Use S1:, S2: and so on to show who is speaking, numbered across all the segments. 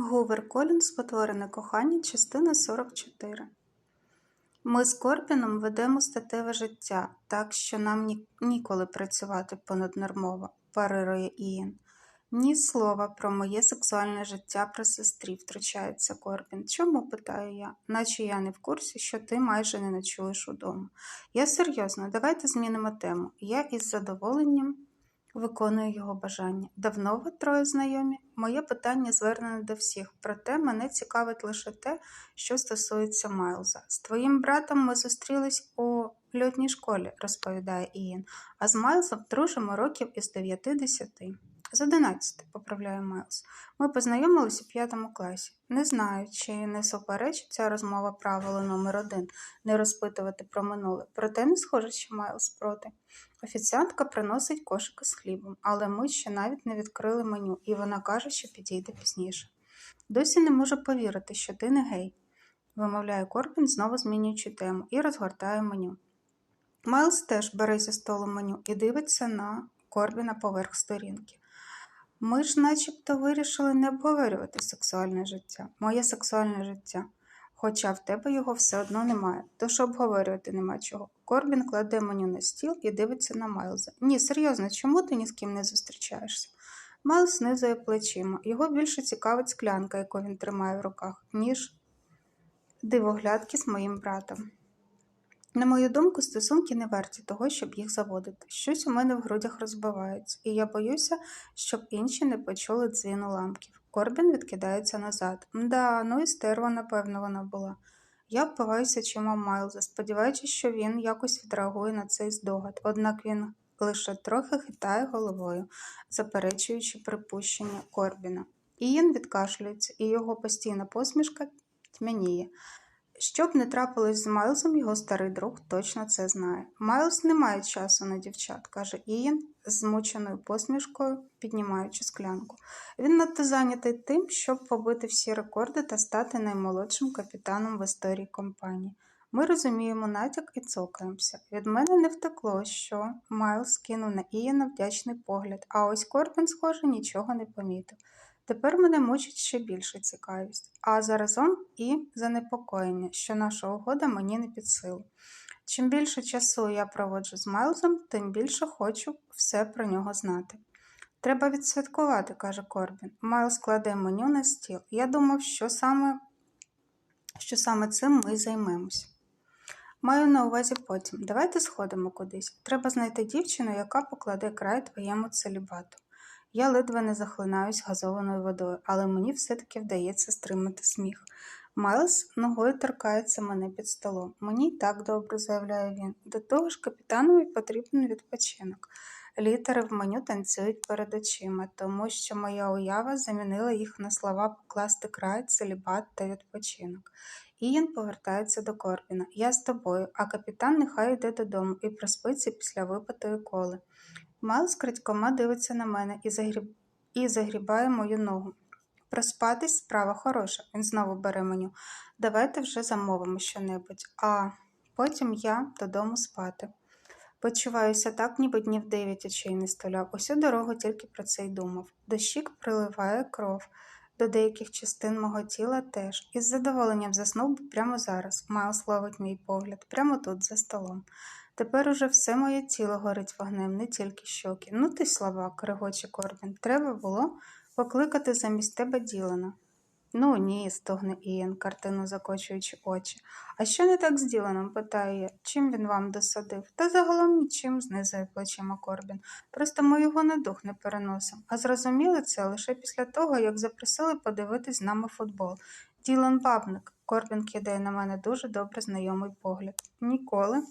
S1: Гувер Колін Спотворене кохання, частина 44. Ми з Корбіном ведемо статеве життя, так що нам ні- ніколи працювати понаднормово, парирує Ієн. Ні слова про моє сексуальне життя при сестрі, втручається Корбін. Чому, питаю я, наче я не в курсі, що ти майже не ночуєш удома. Я серйозно, давайте змінимо тему. Я із задоволенням Виконую його бажання. Давно ви троє знайомі? Моє питання звернене до всіх, проте мене цікавить лише те, що стосується Майлза. З твоїм братом ми зустрілись у льотній школі, розповідає Ієн, а з Майлзом дружимо років із 9-10. З 11, поправляє Майлз. Ми познайомилися у п'ятому класі. Не знаю, чи не суперечить ця розмова правилу номер один не розпитувати про минуле, проте не схоже, що Майлз проти. Офіціантка приносить кошики з хлібом, але ми ще навіть не відкрили меню, і вона каже, що підійде пізніше. Досі не можу повірити, що ти не гей, вимовляє Корбін, знову змінюючи тему, і розгортає меню. Майлз теж бере зі столу меню і дивиться на Корбіна поверх сторінки. Ми ж начебто вирішили не обговорювати сексуальне життя, моє сексуальне життя. Хоча в тебе його все одно немає, тож обговорювати нема чого. Корбін кладе меню на стіл і дивиться на Майлза. Ні, серйозно, чому ти ні з ким не зустрічаєшся? Майлз знизує плечима. Його більше цікавить склянка, яку він тримає в руках, ніж дивоглядки з моїм братом. На мою думку, стосунки не варті того, щоб їх заводити. Щось у мене в грудях розбивається, і я боюся, щоб інші не почули дзвіну ламків. Корбін відкидається назад. Мда, ну і стерва, напевно, вона була. Я впиваюся чимом Майлза, сподіваючись, що він якось відреагує на цей здогад, однак він лише трохи хитає головою, заперечуючи припущення Корбіна. Ієн відкашлюється, і його постійна посмішка тьмяніє. Щоб не трапилось з Майлзом, його старий друг точно це знає. Майлз не має часу на дівчат, каже Ієн з змученою посмішкою, піднімаючи склянку. Він надто зайнятий тим, щоб побити всі рекорди та стати наймолодшим капітаном в історії компанії. Ми розуміємо натяк і цокаємося. Від мене не втекло, що Майлз кинув на Ієна вдячний погляд, а ось Корбін, схоже, нічого не помітив. Тепер мене мучить ще більше цікавість, а заразом і занепокоєння, що наша угода мені не під силу. Чим більше часу я проводжу з Майлзом, тим більше хочу все про нього знати. Треба відсвяткувати, каже Корбін. Майлз кладе меню на стіл. Я думав, що саме, що саме цим ми займемось. Маю на увазі потім. Давайте сходимо кудись. Треба знайти дівчину, яка покладе край твоєму целібату. Я ледве не захлинаюсь газованою водою, але мені все-таки вдається стримати сміх. Майлз ногою торкається мене під столом. Мені й так добре, заявляє він. До того ж, капітанові потрібен відпочинок. Літери в меню танцюють перед очима, тому що моя уява замінила їх на слова покласти край, целібат та відпочинок. Ієн повертається до Корбіна. Я з тобою, а капітан нехай йде додому і проспиться після випитої коли. Майлз крадькома дивиться на мене і, загріб... і загрібає мою ногу. Проспатись справа хороша. Він знову бере меню. Давайте вже замовимо щонебудь, а потім я додому спати. Почуваюся так, ніби днів дев'ять очей не столяв. Усю дорогу тільки про це й думав. До щік приливає кров, до деяких частин мого тіла теж. Із задоволенням заснув би прямо зараз. Майлз ловить мій погляд, прямо тут, за столом. Тепер уже все моє тіло горить вогнем, не тільки щоки. Ну ти слабак, регоче Корбін. Треба було покликати замість тебе Ділана. Ну ні, стогне Ієн, картину закочуючи очі. А що не так з Діланом? питає. Чим він вам досадив? Та загалом нічим, знизує плечима Корбін. Просто ми його на дух не переносимо. А зрозуміли це лише після того, як запросили подивитись з нами футбол. Ділан бабник. Корбін кидає на мене дуже добре знайомий погляд. Ніколи.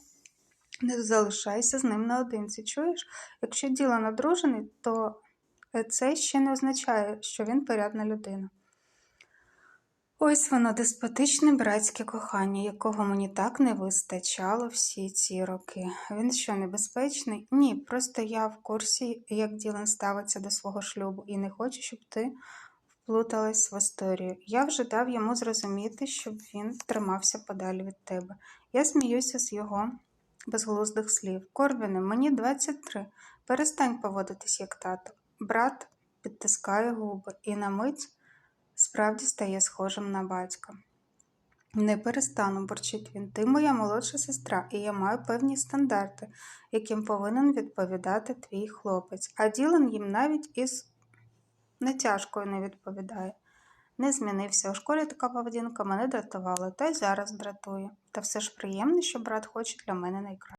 S1: Не залишайся з ним наодинці. Чуєш? Якщо Ділан одружений, то це ще не означає, що він порядна людина. Ось воно деспотичне братське кохання, якого мені так не вистачало всі ці роки. Він що, небезпечний? Ні, просто я в курсі, як Ділан ставиться до свого шлюбу, і не хочу, щоб ти вплуталась в історію. Я вже дав йому зрозуміти, щоб він тримався подалі від тебе. Я сміюся з його безглуздих слів. Корбіне, мені 23. Перестань поводитись як тато. Брат підтискає губи і на мить справді стає схожим на батька. Не перестану, бурчить він. Ти моя молодша сестра, і я маю певні стандарти, яким повинен відповідати твій хлопець. А Ділан їм навіть із нетяжкою не відповідає. Не змінився. У школі така поведінка мене дратувала, та й зараз дратує. Та все ж приємно, що брат хоче для мене найкраще.